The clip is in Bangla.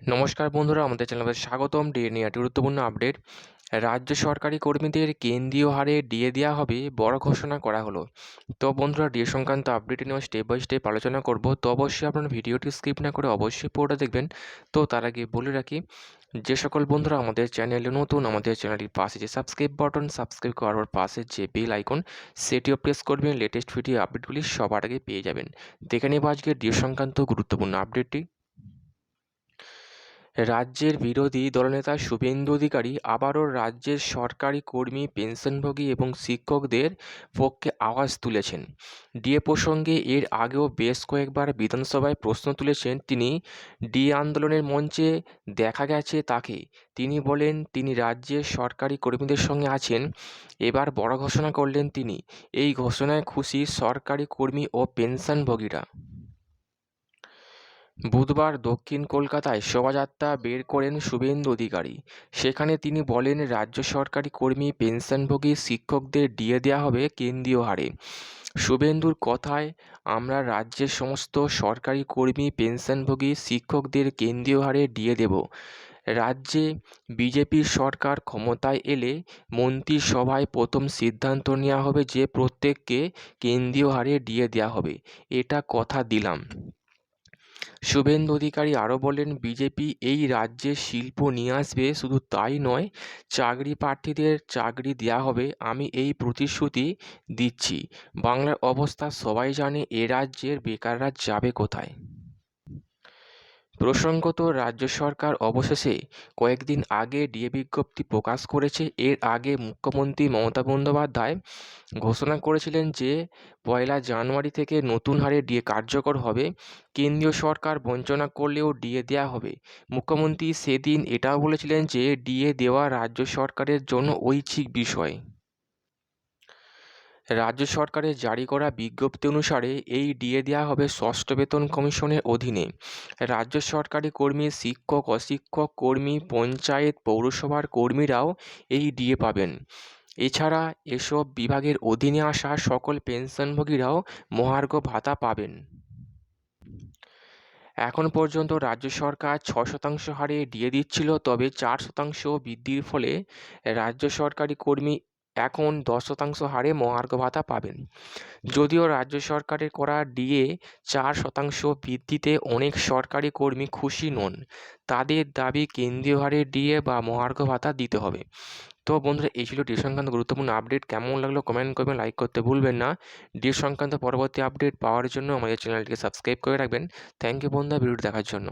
নমস্কার বন্ধুরা, আমাদের চ্যানেলে স্বাগতম। ডিএ নিয়ে গুরুত্বপূর্ণ আপডেট। রাজ্য সরকারি কর্মীদের কেন্দ্রীয় হারে ডিএ দেওয়া হবে বড় ঘোষণা করা হলো। তো বন্ধুরা, ডিএ সংক্রান্ত আপডেট নিয়ে স্টেপ বাই স্টেপ আলোচনা করব। তো অবশ্যই আপনারা ভিডিওটি স্কিপ না করে অবশ্যই পুরোটা দেখবেন। তো তার আগে বলে রাখি, যে সকল বন্ধুরা আমাদের চ্যানেলে নতুন, আমাদের চ্যানেলটির পাশে যে সাবস্ক্রাইব বাটন সাবস্ক্রাইব করার পাশে যে বেল আইকন সেটিও প্রেস করবেন। লেটেস্ট ভিডিও আপডেটগুলি সবার আগে পেয়ে যাবেন। দেখে নেব আজকে ডিএ সংক্রান্ত গুরুত্বপূর্ণ আপডেটটি রাজ্যের বিরোধী দলনেতা শুভেন্দু অধিকারী আবারও রাজ্যের সরকারি কর্মী, পেনশনভোগী এবং শিক্ষকদের পক্ষে আওয়াজ তুলেছেন। ডিএ প্রসঙ্গে এর আগেও বেশ কয়েকবার বিধানসভায় প্রশ্ন তুলেছেন তিনি। ডিএ আন্দোলনের মঞ্চে দেখা গেছে তাকে। তিনি বলেন, তিনি রাজ্যের সরকারি কর্মীদের সঙ্গে আছেন। এবার বড় ঘোষণা করলেন তিনি। এই ঘোষণায় খুশি সরকারি কর্মী ও পেনশনভোগীরা। বুধবার দক্ষিণ কলকাতায় শোভাযাত্রা বের করেন শুভেন্দু অধিকারী। সেখানে তিনি বলেন, রাজ্য সরকারি কর্মী, পেনশনভোগী, শিক্ষকদের ডিএ দেওয়া হবে কেন্দ্রীয় হারে। শুভেন্দুর কথায়, আমরা রাজ্যের সমস্ত সরকারি কর্মী, পেনশনভোগী, শিক্ষকদের কেন্দ্রীয় হারে ডিএ দেব। রাজ্যে বিজেপির সরকার ক্ষমতায় এলে মন্ত্রিসভায় প্রথম সিদ্ধান্ত নেওয়া হবে যে প্রত্যেককে কেন্দ্রীয় হারে ডিএ দেওয়া হবে। এটা কথা দিলাম। শুভেন্দু অধিকারী আরও বলেন, বিজেপি এই রাজ্যে শিল্প নিয়ে আসবে, শুধু তাই নয়, চাকরি প্রার্থীদের চাকরি দেওয়া হবে, আমি এই প্রতিশ্রুতি দিচ্ছি। বাংলার অবস্থা সবাই জানে, এ রাজ্যের বেকাররা যাবে কোথায়? প্রসঙ্গত, রাজ্য সরকার অবশেষে কয়েকদিন আগে ডিএ বিজ্ঞপ্তি প্রকাশ করেছে। এর আগে মুখ্যমন্ত্রী মমতা বন্দ্যোপাধ্যায় ঘোষণা করেছিলেন যে, পয়লা জানুয়ারি থেকে নতুন হারে ডিএ কার্যকর হবে। কেন্দ্রীয় সরকার বঞ্চনা করলেও ডিএ দেওয়া হবে। মুখ্যমন্ত্রী সেদিন এটাও বলেছিলেন যে, ডিএ দেওয়া রাজ্য সরকারের জন্য ঐচ্ছিক বিষয়। রাজ্য সরকারের জারি করা বিজ্ঞপ্তি অনুসারে এই ডিএ দেওয়া হবে ষষ্ঠ বেতন কমিশনের অধীনে। রাজ্য সরকারি কর্মী, শিক্ষক, অশিক্ষক কর্মী, পঞ্চায়েত, পৌরসভার কর্মীরাও এই ডিএ পাবেন। এছাড়া এসব বিভাগের অধীনে আসা সকল পেনশনভোগীরাও মহার্ঘ ভাতা পাবেন। এখন পর্যন্ত রাজ্য সরকার ছ শতাংশ হারে ডিএ দিচ্ছিল, তবে চার শতাংশ বৃদ্ধির ফলে রাজ্য সরকারি কর্মী এখন দশ শতাংশ হারে মহার্ঘ ভাতা পাবেন। যদিও রাজ্য সরকারের করা ডিএ চার শতাংশ বৃদ্ধিতে অনেক সরকারি কর্মী খুশি নন, তাদের দাবি কেন্দ্রীয় হারে ডিএ বা মহার্ঘ ভাতা দিতে হবে। তো বন্ধুরা, এই ছিল ডি সংক্রান্ত গুরুত্বপূর্ণ আপডেট। কেমন লাগল কমেন্ট করবেন, লাইক করতে ভুলবেন না। ডি সংক্রান্ত পরবর্তী আপডেট পাওয়ার জন্য আমাদের চ্যানেলটিকে সাবস্ক্রাইব করে রাখবেন। থ্যাংক ইউ বন্ধুরা, ভিডিওটি দেখার জন্য।